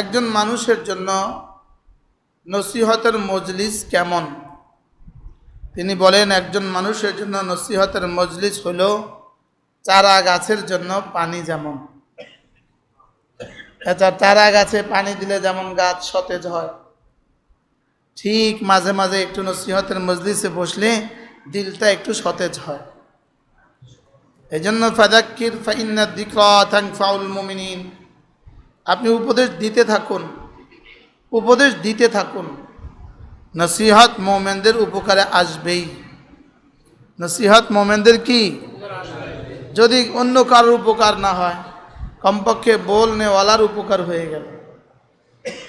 একজন মানুষের জন্য নসিহতের মজলিস কেমন? তিনি বলেন, একজন মানুষের জন্য নসিহতের মজলিস হলো চারা গাছের জন্য পানি যেমন। আচ্ছা চারা গাছে পানি দিলে যেমন গাছ সতেজ হয়। ঠিক মাঝে মাঝে একটু নসিহতের মজলিসে বসলে দিলটা একটু সতেজ হয়। এই জন্য ফাদাক্কির ফাইন্না দিক্রাথাং ফাউল মুমিনিন। আপনি উপদেশ দিতে থাকুন। উপদেশ দিতে থাকুন। নসিহত মোমেনদের উপকারে আসবেই। নসিহত মোমেনদের কি? যদি অন্য কারোর উপকার না হয়, কমপক্ষে বলনেওয়ালার উপকার হয়ে গেল।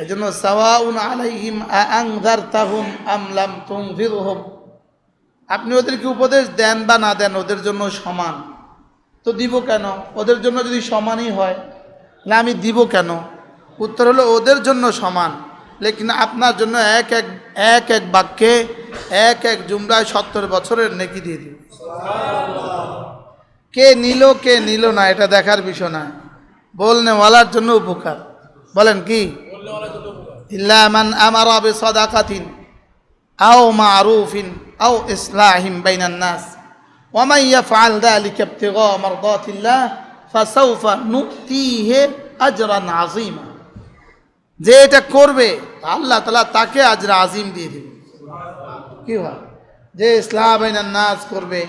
এই জন্য সাওয়াউন আলাইহিম আংদার তাহুম আমলাম তুমভিরহুম আপনি ওদেরকে উপদেশ দেন বা না দেন, ওদের জন্য সমান। তো দিব কেন? ওদের জন্য যদি সমানই হয় না, আমি দিব কেন? উত্তর হলো ওদের জন্য সমান। লেকিন আপনার জন্য এক এক এক এক বাক্যে এক এক জুমরায় সত্তর বছরের নেকি দিয়ে দিব। কে নিল কে নিল না, এটা দেখার বিষয় না। বলনেওয়ালার জন্য উপকার। বলেন কি? ইল্লামান আমার আবে সদাকাতিন আও মা মারুফিন আও ইসলাহিম বাইনান্নাস ওমাইয়া ফাল দা আলী কেপ্তে গ আমার গতিল্লাহ ফাসাউফা নুতিহে আজরান আজিম যে এটা করবে, আল্লাহ তালা তাকে আজরা আজিম দিয়ে দেবে। কি হয়? যে ইসলাম নাজ করবে,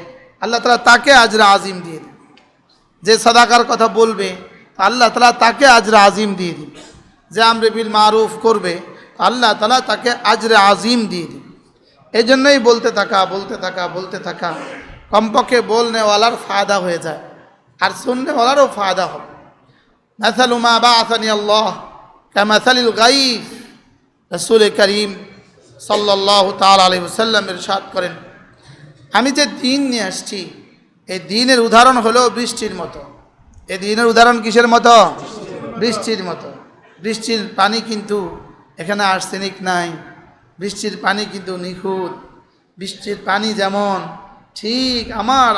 আল্লাহ তালা তাকে আজরা আজিম দিয়ে দেবে। যে সাদাকার কথা বলবে, আল্লাহ তালা তাকে আজরা আজিম দিয়ে দেবে। যে আমরে মারুফ করবে, আল্লাহ তালা তাকে আজরে আজিম দিয়ে দেবে। এই জন্যই বলতে থাকা বলতে থাকা বলতে থাকা, কমপক্ষে বলনেওয়ালার ফায়দা হয়ে যায়। আর শুনলে বলারও ফায়দা হবে। মাসালুমা বা আসানি আল্লাহ, কামাসালিল গাইফ রসুল করিম সাল্লাহ তাল আলী হুসাল্লাম ইরশাদ করেন, আমি যে দিন নিয়ে আসছি, এই দিনের উদাহরণ হলো বৃষ্টির মতো। এই দিনের উদাহরণ কিসের মতো? বৃষ্টির মতো। বৃষ্টির পানি কিন্তু এখানে আর্সেনিক নাই। বৃষ্টির পানি কিন্তু নিখুঁত। বৃষ্টির পানি যেমন, ঠিক আমার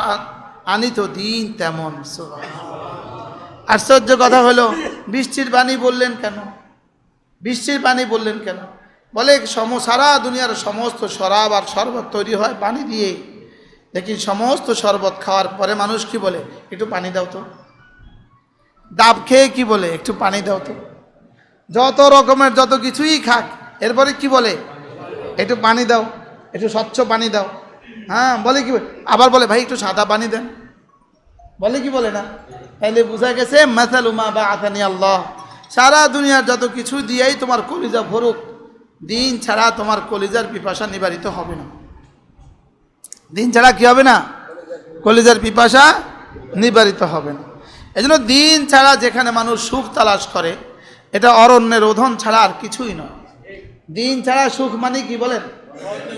আনিত দিন তেমন আশ্চর্য কথা হলো, বৃষ্টির পানি বললেন কেন? বৃষ্টির পানি বললেন কেন? বলে, সম, সারা দুনিয়ার সমস্ত শরাব আর শরবত তৈরি হয় পানি দিয়ে। দেখি সমস্ত শরবত খাওয়ার পরে মানুষ কি বলে? একটু পানি দাও তো। ডাব খেয়ে কি বলে? একটু পানি দাও তো। যত রকমের যত কিছুই খাক, এরপরে কি বলে? একটু পানি দাও, একটু স্বচ্ছ পানি দাও। হ্যাঁ বলে কি আবার বলে, ভাই, একটু সাদা পানি দেন। বলে কি বলে না? তাইলে বোঝা গেছে মেথাল উমা বা আথানি আল্লাহ। সারা দুনিয়ার যত কিছু দিয়েই তোমার কলিজা ভরুক, দিন ছাড়া তোমার কলিজার পিপাসা নিবারিত হবে না। দিন ছাড়া কি হবে না? কলিজার পিপাসা নিবারিত হবে না। এজন্য দিন ছাড়া যেখানে মানুষ সুখ তালাশ করে, এটা অরণ্যের রোধন ছাড়া আর কিছুই নয়। দিন ছাড়া সুখ মানে কি বলেন?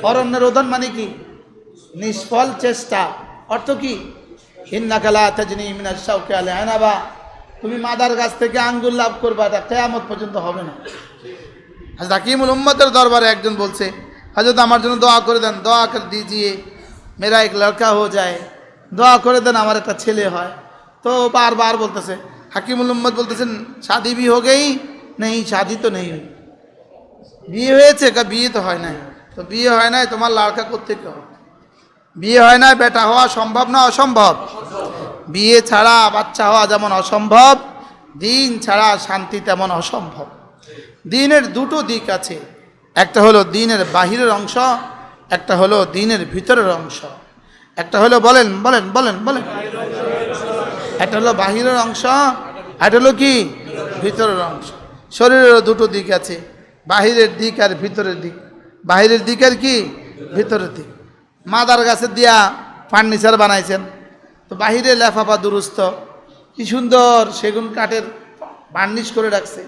অরণ্যের রোধন মানে কি? নিষ্ফল চেষ্টা। অর্থ কি? হিন্নাকালা তাজনি মিনার সাউকে আলে আনাবা। তুমি মাদার গাছ থেকে আঙ্গুল লাভ করবা এটা কেয়ামত পর্যন্ত হবে না। হাজরত হাকিমুল উম্মতের দরবারে একজন বলছে হাজর আমার জন্য দোয়া করে দেন, দোয়া করে দিয়ে মেরা এক লড়কা হয়ে যায়। দোয়া করে দেন, আমার একটা ছেলে হয়। তো বারবার বলতেছে, হাকিমুল উম্মদ বলতেছেন, শাদি বি হো গেই? নেই, শাদি তো নেই। বিয়ে হয়েছে, কা বিয়ে তো হয় নাই। তো বিয়ে হয় নাই, তোমার লড়কা করতে হবে? বিয়ে হয় না, বেটা হওয়া সম্ভব না, অসম্ভব। বিয়ে ছাড়া বাচ্চা হওয়া যেমন অসম্ভব, দিন ছাড়া শান্তি তেমন অসম্ভব। দিনের দুটো দিক আছে, একটা হলো দিনের বাহিরের অংশ, একটা হলো দিনের ভিতরের অংশ। একটা হলো বলেন বলেন বলেন বলেন। একটা হলো বাহিরের অংশ, একটা হলো কি? ভিতরের অংশ। শরীরেরও দুটো দিক আছে, বাহিরের দিক আর ভিতরের দিক। বাহিরের দিক আর কি? ভিতরের দিক। মাদার গাছের দিয়া ফার্নিচার বানাইছেন। তো বাহিরে লেফাফা দুরুস্ত। কি সুন্দর সেগুন কাঠের বার্নিশ করে রাখছে।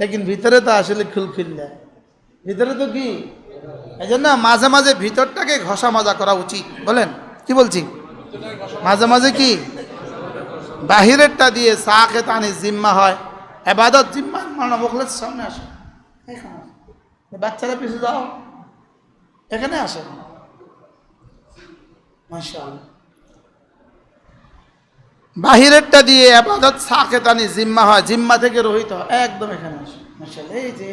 লেকিন ভিতরে তো আসলে খুলখিল দেয় ভিতরে তো কি? এই জন্য মাঝে মাঝে ভিতরটাকে ঘষা মাজা করা উচিত। বলেন, কি বলছি? মাঝে মাঝে কি? বাহিরেরটা দিয়ে চা খেতে আনি জিম্মা হয়। এবাদত জিম্মা মানা বকলের সামনে আসে। বাচ্চারা পিছু যাও। এখানে আসে। বাহিরেরটা দিয়ে আপাতত সাকেতানি জিম্মা হয় জিম্মা থেকে রহিত হয়। একদম এখানে আসে মাশাআল্লাহ, এই যে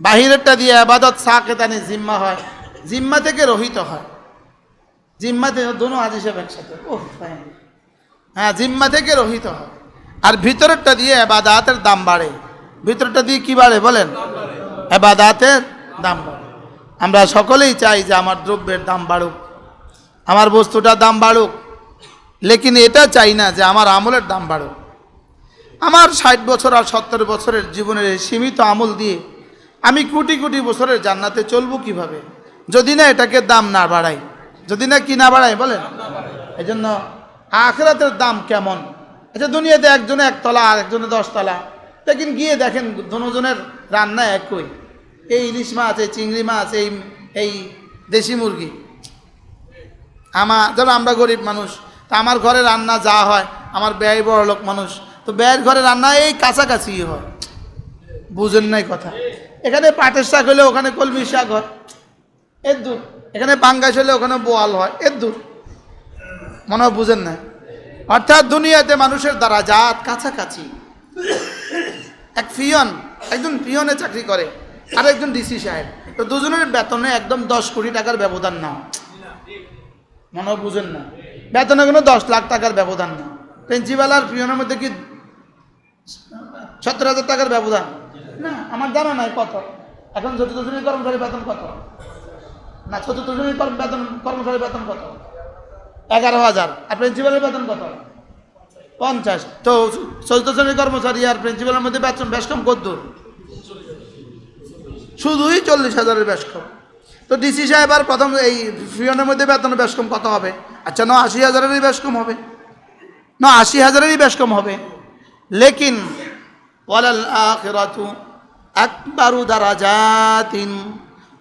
বাহিরেরটা দিয়ে আবাদত সাকেতানি জিম্মা হয় জিম্মা থেকে রহিত হয়। জিম্মা থেকে দোনো আজ হিসাব একসাথে ওহ হ্যাঁ জিম্মা থেকে রহিত হয়। আর ভিতরেরটা দিয়ে আবাদাতের দাম বাড়ে। ভিতরটা দিয়ে কি বাড়ে বলেন? আবাদাতের দাম বাড়ে। আমরা সকলেই চাই যে আমার দ্রব্যের দাম বাড়ুক। আমার বস্তুটার দাম বাড়ুক। লেকিন এটা চাই না যে আমার আমলের দাম বাড়ুক। আমার ষাট বছর আর সত্তর বছরের জীবনের সীমিত আমল দিয়ে আমি কোটি কোটি বছরের জান্নাতে চলবো কীভাবে? যদি না এটাকে দাম না বাড়াই। যদি না কি না বাড়াই, বলেন। এই জন্য আখরাতের দাম কেমন? আচ্ছা দুনিয়াতে একজনে একতলা, আর একজনে দশতলা। লেকিন গিয়ে দেখেন, দুজনের রান্না একই। এই ইলিশ মাছ, এই চিংড়ি মাছ, এই এই দেশি মুরগি। আমার ধরো আমরা গরিব মানুষ, তা আমার ঘরে রান্না যা হয়, আমার ব্যয় বড় লোক মানুষ, তো ব্যয়ের ঘরে রান্না এই কাছাকাছি হয়। বুঝেন নাই কথা? এখানে পাটের শাক হলে ওখানে কলমি শাক হয়, এর দূর। এখানে পাঙ্গাস হলে ওখানে বোয়াল হয়, এর দূর। মনে হয় বুঝেন না অর্থাৎ দুনিয়াতে মানুষের দ্বারা জাত কাছাকাছি। এক পিয়ন, একজন পিয়নে চাকরি করে আর একজন ডিসি সাহেব। তো দুজনের বেতনে একদম দশ কোটি টাকার ব্যবধান না। মনে বুঝেন না। বেতনে কোনো দশ লাখ টাকার ব্যবধান না। প্রিন্সিপাল আর পিয়নের মধ্যে কি সত্তর হাজার টাকার ব্যবধান? না, আমার জানা নাই কত। এখন চতুর্থ শ্রেণির কর্মচারী বেতন কত? না চতুর্থ শ্রেণির বেতন কর্মচারী বেতন কত? এগারো হাজার। আর প্রিন্সিপালের বেতন কত? পঞ্চাশ। তো চতুর্থ শ্রেণির কর্মচারী আর প্রিন্সিপালের মধ্যে বেতন বেশ কম কত শুধুই চল্লিশ হাজারের বেশ কম। তো ডিসি সাহেব আর প্রথম এই ফিয়নের মধ্যে বেতন বেশ কম কত হবে? আচ্ছা ন আশি হাজারেরই বেশ কম হবে। না আশি হাজারেরই বেশ কম হবে। লেকিন ওয়ালাল আখিরাতু আকবারু দারাজাতিন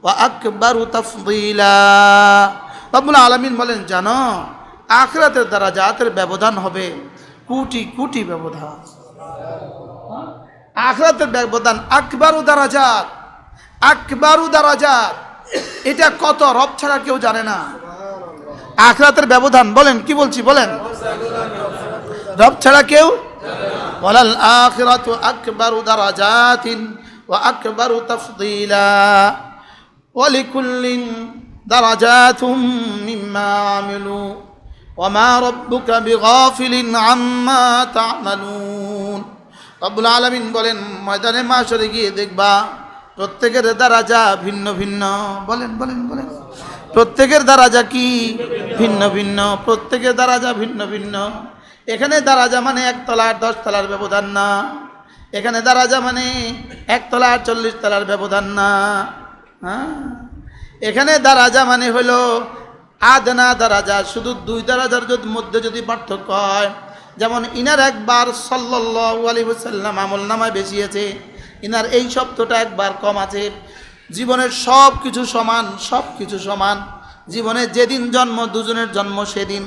ওয়া আকবারু তাফদিলা। রব্বুল আলামিন বলেন, জানো আখিরাতের দারাজাতের ব্যবধান হবে কোটি কোটি ব্যবধান। আখরাতের ব্যবধান আকবারু দারাজাত আকবারু দারাজাত। এটা কত রব ছাড়া কেউ জানে না। আখরাতের ব্যবধান, বলেন, কি বলছি, বলেন। রব ছাড়া কেউ ওয়ালাল আখিরাতু আকবারু দারাজাতিন ওয়া আকবারু তাফদিলা। ওয়ালিকুল্লিন দারাজাতুম মিম্মা আমিলু। ওয়ামা রাব্বুকা বিগাফিলিন আম্মা তা'মালুন। রব্বুল আলামিন বলেন, ময়দানে মাশরে গিয়ে দেখবা প্রত্যেকের দারাজা ভিন্ন ভিন্ন। বলেন বলেন বলেন। প্রত্যেকের দারাজা কি? ভিন্ন ভিন্ন। প্রত্যেকের দারাজা ভিন্ন ভিন্ন। এখানে দারাজা মানে একতলার দশ তলার ব্যবধান না। এখানে দারাজা মানে একতলার চল্লিশ তলার ব্যবধান না। হ্যাঁ? এখানে দারাজা মানে হলো আদনা দারাজা শুধু দুই দারাজার যদি মধ্যে যদি পার্থক্য হয়, যেমন ইনার একবার সাল্লাল্লাহু আলাইহি ওয়াসাল্লাম আমল নামায় বেশি আছে ইনার এই শব্দটা একবার কম আছে। জীবনের সব কিছু সমান সব কিছু সমান। জীবনে যেদিন জন্ম, দুজনের জন্ম সেদিন।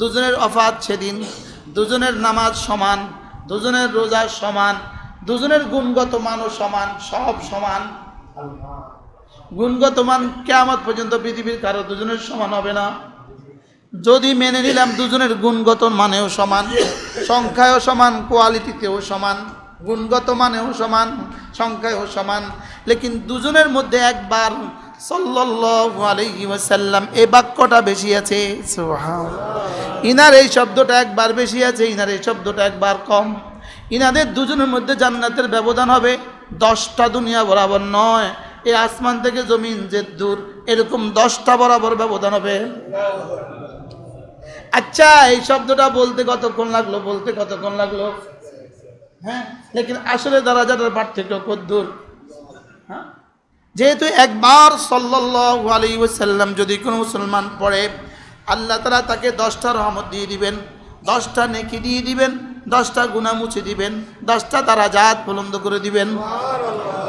দুজনের অফাত সেদিন। দুজনের নামাজ সমান, দুজনের রোজা সমান, দুজনের গুণগত মানও সমান, সব সমান। গুণগত মান কেয়ামত পর্যন্ত পৃথিবীর কারও দুজনের সমান হবে না। যদি মেনে নিলাম দুজনের গুণগত মানেও সমান, সংখ্যায়ও সমান, কোয়ালিটিতেও সমান। গুণগত মানেও সমান সংখ্যায়ও সমান। লেকিন দুজনের মধ্যে একবার আলাইহি ওয়াসাল্লাম এই বাক্যটা বেশি আছে। ইনার এই শব্দটা একবার বেশি আছে ইনার এই শব্দটা একবার কম। ইনাদের দুজনের মধ্যে জান্নাতের ব্যবধান হবে দশটা দুনিয়া বরাবর নয়। এই আসমান থেকে জমিন যে দূর এরকম দশটা বরাবর ব্যবধান হবে। আচ্ছা এই শব্দটা বলতে কতক্ষণ লাগল বলতে কতক্ষণ লাগল? হ্যাঁ? লেকিন আসলে দারাজাটার পার্থক্য কদ্দূর হ্যাঁ? যেহেতু একবার সাল্লাল্লাহু আলাইহি ওয়াসাল্লাম যদি কোনো মুসলমান পড়ে, আল্লাহ তাআলা তাকে দশটা রহমত দিয়ে দিবেন, দশটা নেকি দিয়ে দিবেন, দশটা গুনাহ মুছে দিবেন, দশটা দারাজাত বুলন্দ করে দিবেন।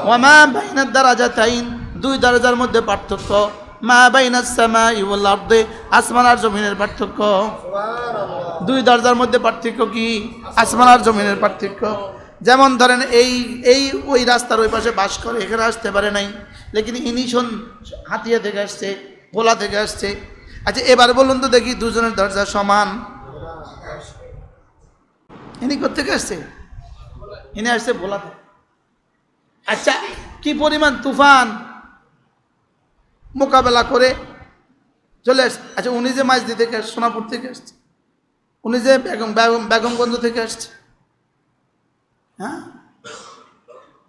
ওয়ামা বাইনাদ দারাজাতাইন, দুই দারাজার মধ্যে পার্থক্য। মা বাইনাস সামাই ওয়াল আরদে আসমান আর জমিনের পার্থক্য। দুই দরজার মধ্যে পার্থক্য কি? আসমান আর জমিনের পার্থক্য। যেমন ধরেন এই এই ওই রাস্তার ওই পাশে বাস করে এখানে আসতে পারে নাই। লেকিন ইনি শোন হাতিয়া থেকে আসছে ভোলা থেকে আসছে। আচ্ছা এবার বলুন তো দেখি দুজনের দরজা সমান। ইনি কোথেকে আসছে? ইনি আসছে ভোলা থেকে। আচ্ছা কি পরিমাণ তুফান? মোকাবেলা করে চলে আসছে। আচ্ছা উনি যে মাঝদি থেকে আসছে, সোনাপুর থেকে আসছে, উনি যে বেগম বেগম, বেগমগঞ্জ থেকে আসছে হ্যাঁ?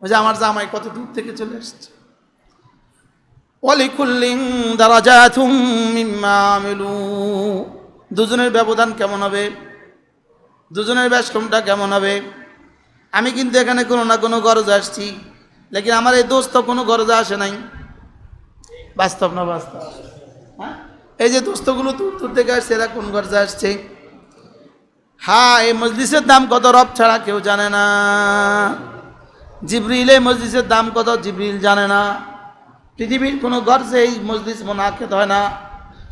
ওই যে আমার জামাই কত দূর থেকে চলে আসছে। অলিকুল্লিং দারাজাতুম মিম্মা দুজনের ব্যবধান কেমন হবে? দুজনের ব্যাসকমটা কেমন হবে? আমি কিন্তু এখানে কোনো না কোনো গরজ আসছি, লেকিন আমার এই দোস্ত কোনো গরজ আসে নাই। বাস্তব না বাস্তব? হ্যাঁ? এই যে দোস্তগুলো দূর দূর থেকে আসছে, এরা কোন গরজে আসছে? হ্যাঁ এই মজলিসের দাম কত? রব ছাড়া কেউ জানে না। জিবরিল, এই মজলিসের দাম কত? জিবরিল জানে না। পৃথিবীর কোনো গর্জে এই মজলিস মোনাকেদ হয় না।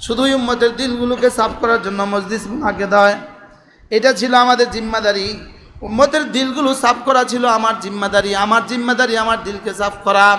শুধুই উম্মতের দিলগুলোকে সাফ করার জন্য মজলিস মোনাকেদ হয়। এটা ছিল আমাদের জিম্মাদারি। উম্মতের দিলগুলো সাফ করা ছিল আমার জিম্মাদারি। আমার জিম্মাদারি আমার দিলকে সাফ করা।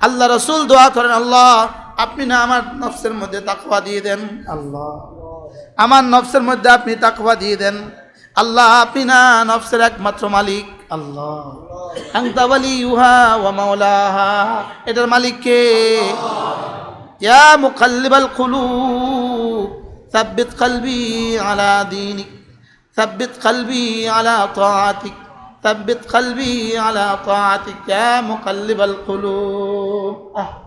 আল্লাহ রসুল দোয়া করেন আল্লাহ আপনি না আমার নফসের মধ্যে তাকওয়া দিয়ে দেন। আল্লাহ। আমার নফসের মধ্যে আপনি তাকওয়া দিয়ে দেন। আল্লাহ আপনি না নফসের একমাত্র মালিক। আল্লাহ। আংতা ওয়ালি ইউহা ওয়া মাওলাহা। এটার মালিক কে? ইয়া মুকাল্লিবাল কুলুব। সাব্বিত কলবি আলা দীনিক। সাব্বিত কলবি আলা তাআতিক। ثبت قلبي على طاعتك يا مقلب القلوب آه.